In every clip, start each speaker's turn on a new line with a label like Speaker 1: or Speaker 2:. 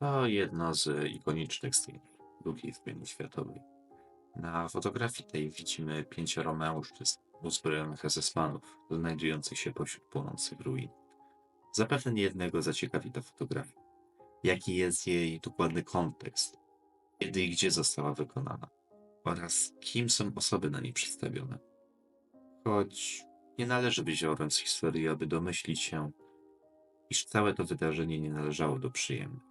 Speaker 1: To jedno z ikonicznych scen II wojny światowej. Na fotografii tej widzimy pięcioro mężczyzn uzbrojonych SS-manów, znajdujących się pośród płonących ruin. Zapewne niejednego zaciekawi ta fotografia. Jaki jest jej dokładny kontekst? Kiedy i gdzie została wykonana? Oraz kim są osoby na niej przedstawione? Choć nie należy być orłem z historii, aby domyślić się, iż całe to wydarzenie nie należało do przyjemnych.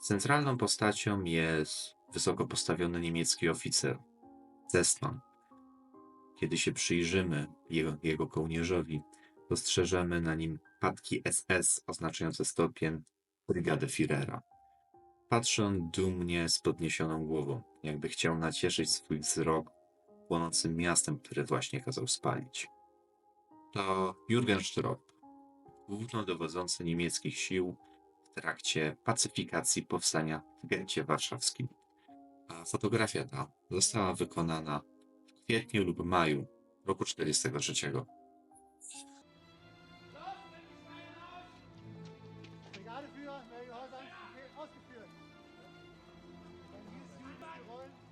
Speaker 1: Centralną postacią jest wysoko postawiony niemiecki oficer, Zestman. Kiedy się przyjrzymy jego, jego kołnierzowi, dostrzeżemy na nim patki SS oznaczające stopień brygady Führera. Patrzy on dumnie z podniesioną głową, jakby chciał nacieszyć swój wzrok płonącym miastem, które właśnie kazał spalić. To Jurgen Stroop, głównodowodzący niemieckich sił trakcie pacyfikacji powstania w getcie warszawskim. A fotografia ta została wykonana w kwietniu lub maju roku 1943.
Speaker 2: Brigadeführer, wer Gehorsamsbefehl ausgeführt. Dann hieß Juden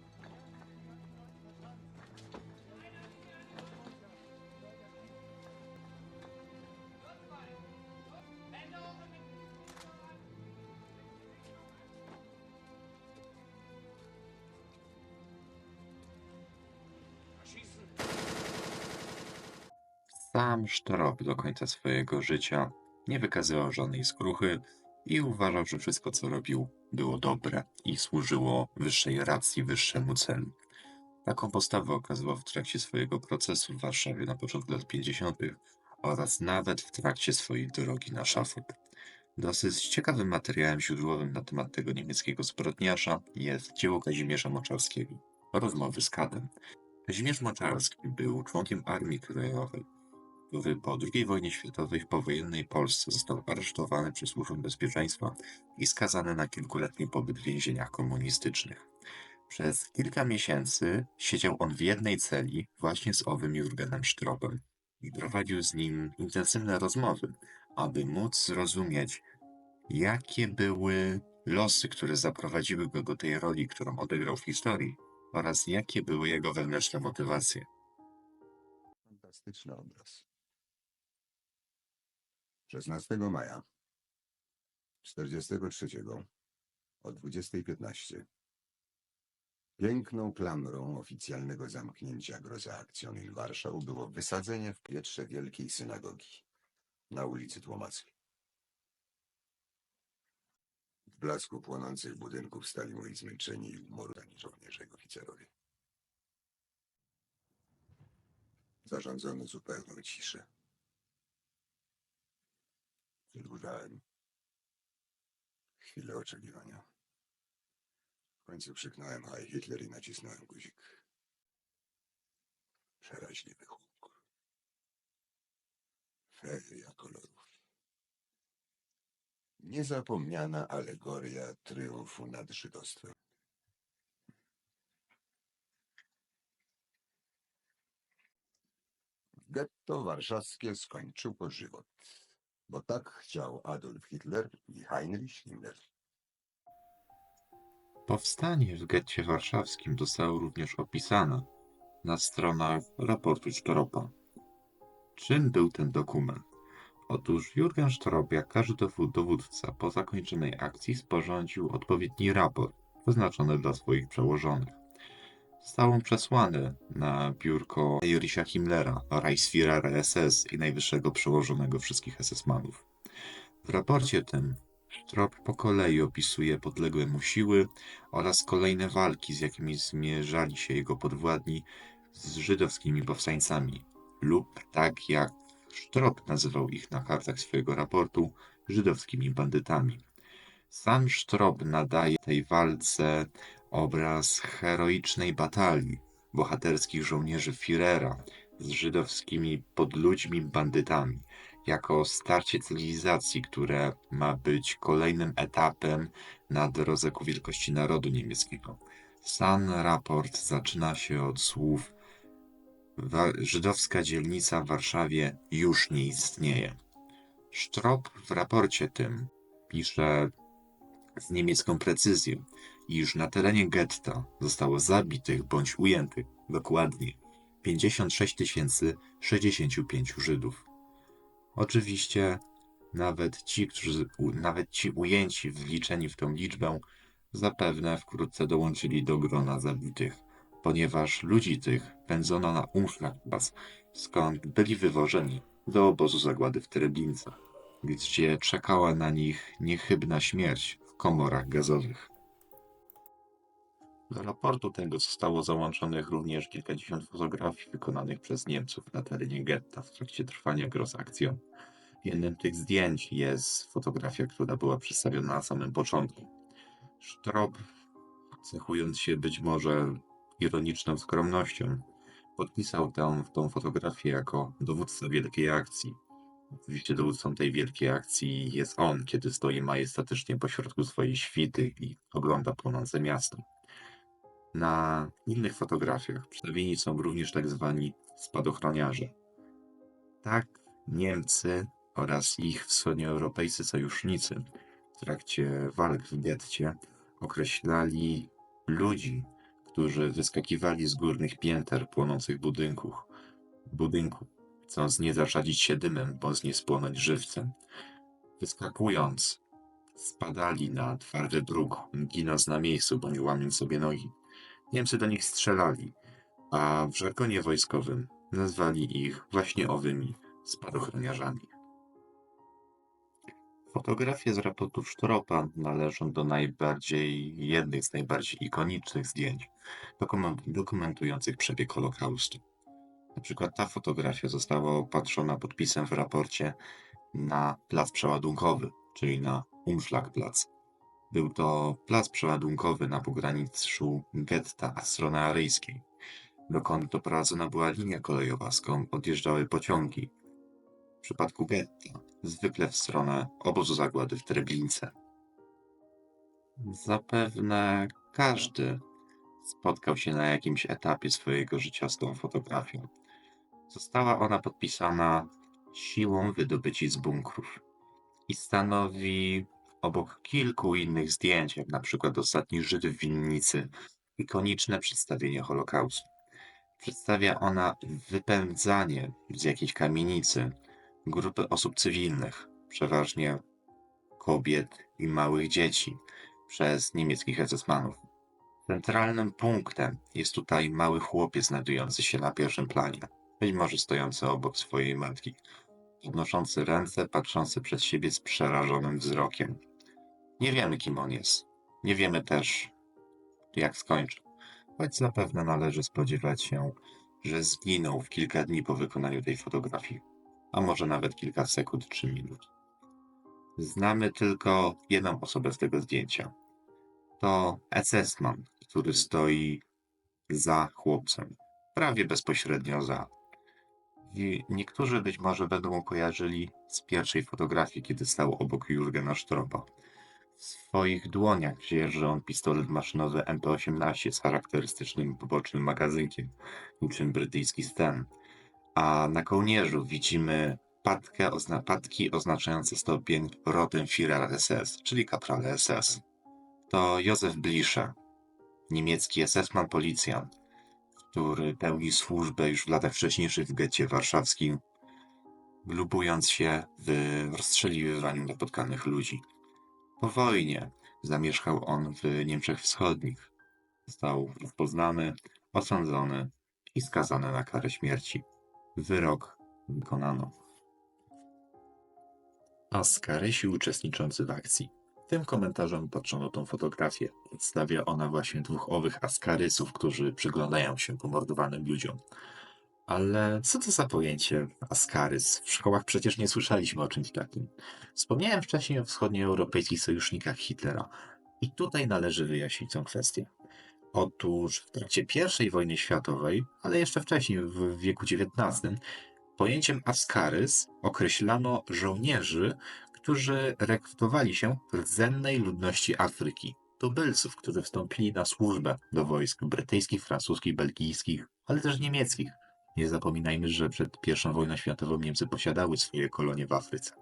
Speaker 1: Sam Sztorop do końca swojego życia nie wykazywał żadnej skruchy i uważał, że wszystko co robił było dobre i służyło wyższej racji, wyższemu celu. Taką postawę okazywał w trakcie swojego procesu w Warszawie na początku lat 50. oraz nawet w trakcie swojej drogi na szafot. Dosyć ciekawym materiałem źródłowym na temat tego niemieckiego zbrodniarza jest dzieło Kazimierza Moczarskiego Rozmowy z Kadem. Kazimierz Moczarski był członkiem Armii Krajowej, który po II wojnie światowej w powojennej Polsce został aresztowany przez Służbę Bezpieczeństwa i skazany na kilkuletni pobyt w więzieniach komunistycznych. Przez kilka miesięcy siedział on w jednej celi właśnie z owym Jurgenem Stropem i prowadził z nim intensywne rozmowy, aby móc zrozumieć, jakie były losy, które zaprowadziły go do tej roli, którą odegrał w historii, oraz jakie były jego wewnętrzne motywacje.
Speaker 3: Fantastyczny obraz. 16 maja 43 o 20.15 Piękną klamrą oficjalnego zamknięcia Groza Akcjonin Warszał było wysadzenie w powietrze Wielkiej Synagogi na ulicy Tłomackiej. W blasku płonących budynków stali moi zmęczeni i umordani żołnierze i oficerowie. Zarządzono zupełną ciszę. Wydłużałem chwilę oczekiwania. W końcu krzyknąłem Heil Hitler i nacisnąłem guzik. Przeraźliwy huk. Feria kolorów. Niezapomniana alegoria triumfu nad żydostwem. Getto warszawskie skończyło żywot, bo tak chciał Adolf Hitler i Heinrich Himmler.
Speaker 1: Powstanie w getcie warszawskim zostało również opisane na stronach raportu Sztoropa. Czym był ten dokument? Otóż Jurgen Sztorop, jak każdy dowód- dowódca, po zakończonej akcji sporządził odpowiedni raport wyznaczony dla swoich przełożonych. Został on przesłany na biurko Heinricha Himmlera, Reichsführera SS i najwyższego przełożonego wszystkich SS-manów. W raporcie tym Strop po kolei opisuje podległe mu siły oraz kolejne walki, z jakimi zmierzali się jego podwładni z żydowskimi powstańcami, lub tak jak Sztrop nazywał ich na kartach swojego raportu, żydowskimi bandytami. Sam Sztrop nadaje tej walce obraz heroicznej batalii bohaterskich żołnierzy Führera z żydowskimi podludźmi bandytami, jako starcie cywilizacji, które ma być kolejnym etapem na drodze ku wielkości narodu niemieckiego. Sam raport zaczyna się od słów Żydowska dzielnica w Warszawie już nie istnieje. Sztrop w raporcie tym pisze z niemiecką precyzją, iż na terenie getta zostało zabitych bądź ujętych dokładnie 56 065 Żydów. Oczywiście nawet ci, którzy, nawet ci ujęci, wliczeni w tą liczbę, zapewne wkrótce dołączyli do grona zabitych, ponieważ ludzi tych pędzono na Umschlagplatz, skąd byli wywożeni do obozu zagłady w Treblince, gdzie czekała na nich niechybna śmierć komorach gazowych. Do raportu tego zostało załączonych również kilkadziesiąt fotografii wykonanych przez Niemców na terenie getta w trakcie trwania Grossaktion. Jednym tych zdjęć jest fotografia, która była przedstawiona na samym początku. Sztrop, cechując się być może ironiczną skromnością, podpisał tę, tą fotografię jako dowódca wielkiej akcji. Oczywiście dowódcą tej wielkiej akcji jest on, kiedy stoi majestatycznie pośrodku swojej świty i ogląda płonące miasto. Na innych fotografiach przedstawieni są również tak zwani spadochroniarze. Tak Niemcy oraz ich wschodnioeuropejscy sojusznicy w trakcie walk w getcie określali ludzi, którzy wyskakiwali z górnych pięter płonących budynków, budynku, chcąc nie zaszadzić się dymem, bądź nie spłonąć żywcem. Wyskakując, spadali na twardy bruk, ginąc na miejscu, bądź łamiąc sobie nogi. Niemcy do nich strzelali, a w żargonie wojskowym nazwali ich właśnie owymi spadochroniarzami. Fotografie z raportów Sztropa należą do najbardziej, jednych z najbardziej ikonicznych zdjęć dokument, dokumentujących przebieg Holokaustu. Na przykład ta fotografia została opatrzona podpisem w raporcie na plac przeładunkowy, czyli na Umschlagplatz. Był to plac przeładunkowy na pograniczu getta strony aryjskiej, dokąd doprowadzona była linia kolejowa, skąd odjeżdżały pociągi. W przypadku getta zwykle w stronę obozu zagłady w Treblince. Zapewne każdy spotkał się na jakimś etapie swojego życia z tą fotografią. Została ona podpisana siłą wydobyci z bunkrów i stanowi obok kilku innych zdjęć, jak na przykład Ostatni Żyd w winnicy, ikoniczne przedstawienie Holokaustu. Przedstawia ona wypędzanie z jakiejś kamienicy grupy osób cywilnych, przeważnie kobiet i małych dzieci, przez niemieckich SS-manów. Centralnym punktem jest tutaj mały chłopiec znajdujący się na pierwszym planie, być może stojący obok swojej matki, podnoszący ręce, patrzący przed siebie z przerażonym wzrokiem. Nie wiemy, kim on jest. Nie wiemy też, jak skończy. Choć zapewne należy spodziewać się, że zginął w kilka dni po wykonaniu tej fotografii, a może nawet kilka sekund czy minut. Znamy tylko jedną osobę z tego zdjęcia. To SS-man, który stoi za chłopcem, prawie bezpośrednio za. I niektórzy być może będą kojarzyli z pierwszej fotografii, kiedy stał obok Jurgena Sztropa. W swoich dłoniach dzierży on pistolet maszynowy MP-18 z charakterystycznym bocznym magazynkiem, niczym brytyjski Sten. A na kołnierzu widzimy patkę, ozna patki oznaczające stopień Rotenführer SS, czyli kaprale SS. To Józef Blischer, niemiecki SS-man policjant, który pełni służbę już w latach wcześniejszych w getcie warszawskim, lubując się w rozstrzeliwywaniu napotkanych ludzi. Po wojnie zamieszkał on w Niemczech Wschodnich. Został rozpoznany, osądzony i skazany na karę śmierci. Wyrok wykonano. Askarysi uczestniczący w akcji. Tym komentarzem patrzono tą fotografię. Przedstawia ona właśnie dwóch owych askarysów, którzy przyglądają się pomordowanym ludziom. Ale co to za pojęcie askarys? W szkołach przecież nie słyszeliśmy o czymś takim. Wspomniałem wcześniej o wschodnioeuropejskich sojusznikach Hitlera. I tutaj należy wyjaśnić tę kwestię. Otóż w trakcie I wojny światowej, ale jeszcze wcześniej, w wieku XIX, pojęciem askarys określano żołnierzy, którzy rekrutowali się w rdzennej ludności Afryki. Tubylców, którzy wstąpili na służbę do wojsk brytyjskich, francuskich, belgijskich, ale też niemieckich. Nie zapominajmy, że przed I wojną światową Niemcy posiadały swoje kolonie w Afryce.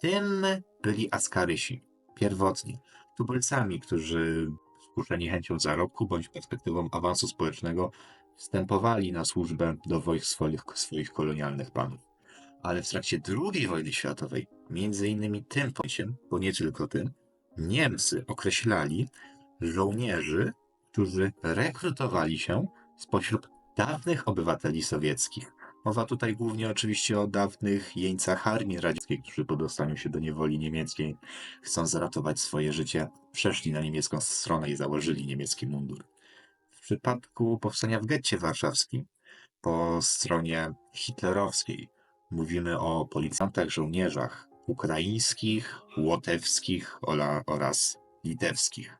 Speaker 1: Tym byli Askarysi. pierwotni tubylcami, którzy skuszeni chęcią zarobku bądź perspektywą awansu społecznego wstępowali na służbę do wojsk swoich, swoich kolonialnych panów. Ale w trakcie II wojny światowej, między innymi tym pojęciem, bo nie tylko tym, Niemcy określali żołnierzy, którzy rekrutowali się spośród dawnych obywateli sowieckich. Mowa tutaj głównie oczywiście o dawnych jeńcach armii radzieckiej, którzy po dostaniu się do niewoli niemieckiej, chcąc zaratować swoje życie, przeszli na niemiecką stronę i założyli niemiecki mundur. W przypadku powstania w getcie warszawskim, po stronie hitlerowskiej, mówimy o policjantach, żołnierzach ukraińskich, łotewskich oraz litewskich.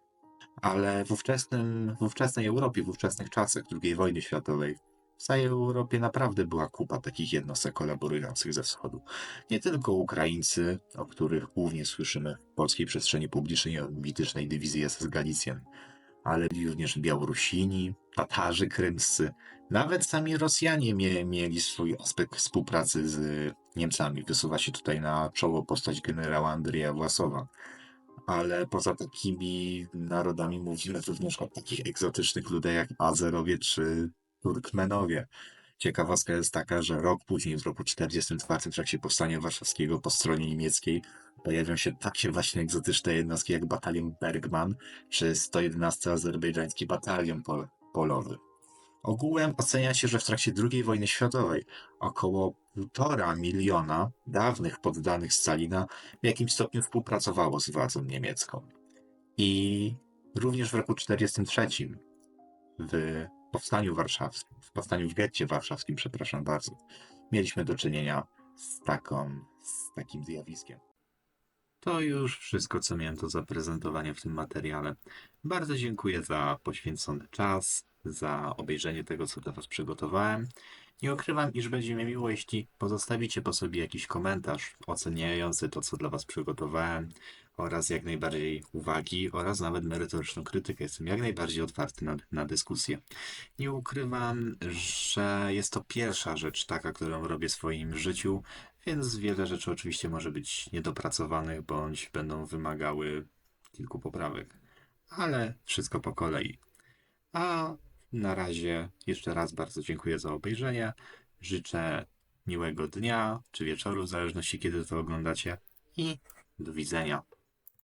Speaker 1: Ale w, ówczesnym, w ówczesnej Europie, w ówczesnych czasach II wojny światowej, w całej Europie naprawdę była kupa takich jednostek kolaborujących ze wschodu. Nie tylko Ukraińcy, o których głównie słyszymy w polskiej przestrzeni publicznej o mitycznej dywizji SS Galicjan, ale również Białorusini, Tatarzy krymscy, nawet sami Rosjanie mie mieli swój aspekt współpracy z Niemcami. Wysuwa się tutaj na czoło postać generała Andrzeja Własowa. Ale poza takimi narodami mówimy również o takich egzotycznych ludach jak Azerowie czy Turkmenowie. Ciekawostka jest taka, że rok później, w roku 1944, w trakcie powstania warszawskiego po stronie niemieckiej, pojawią się takie właśnie egzotyczne jednostki jak batalion Bergman czy 111 azerbejdżański batalion pol polowy. Ogółem ocenia się, że w trakcie II wojny światowej około 1,5 miliona dawnych poddanych Stalina w jakimś stopniu współpracowało z władzą niemiecką. I również w roku 1943 w powstaniu warszawskim, w powstaniu w getcie warszawskim, przepraszam bardzo, mieliśmy do czynienia z, taką, z takim zjawiskiem. To już wszystko, co miałem do zaprezentowania w tym materiale. Bardzo dziękuję za poświęcony czas, za obejrzenie tego, co dla Was przygotowałem. Nie ukrywam, iż będzie mi miło, jeśli pozostawicie po sobie jakiś komentarz oceniający to, co dla Was przygotowałem oraz jak najbardziej uwagi oraz nawet merytoryczną krytykę. Jestem jak najbardziej otwarty na, na dyskusję. Nie ukrywam, że jest to pierwsza rzecz taka, którą robię w swoim życiu, więc wiele rzeczy oczywiście może być niedopracowanych bądź będą wymagały kilku poprawek. Ale wszystko po kolei. A na razie jeszcze raz bardzo dziękuję za obejrzenie. Życzę miłego dnia czy wieczoru, w zależności kiedy to oglądacie. I do widzenia.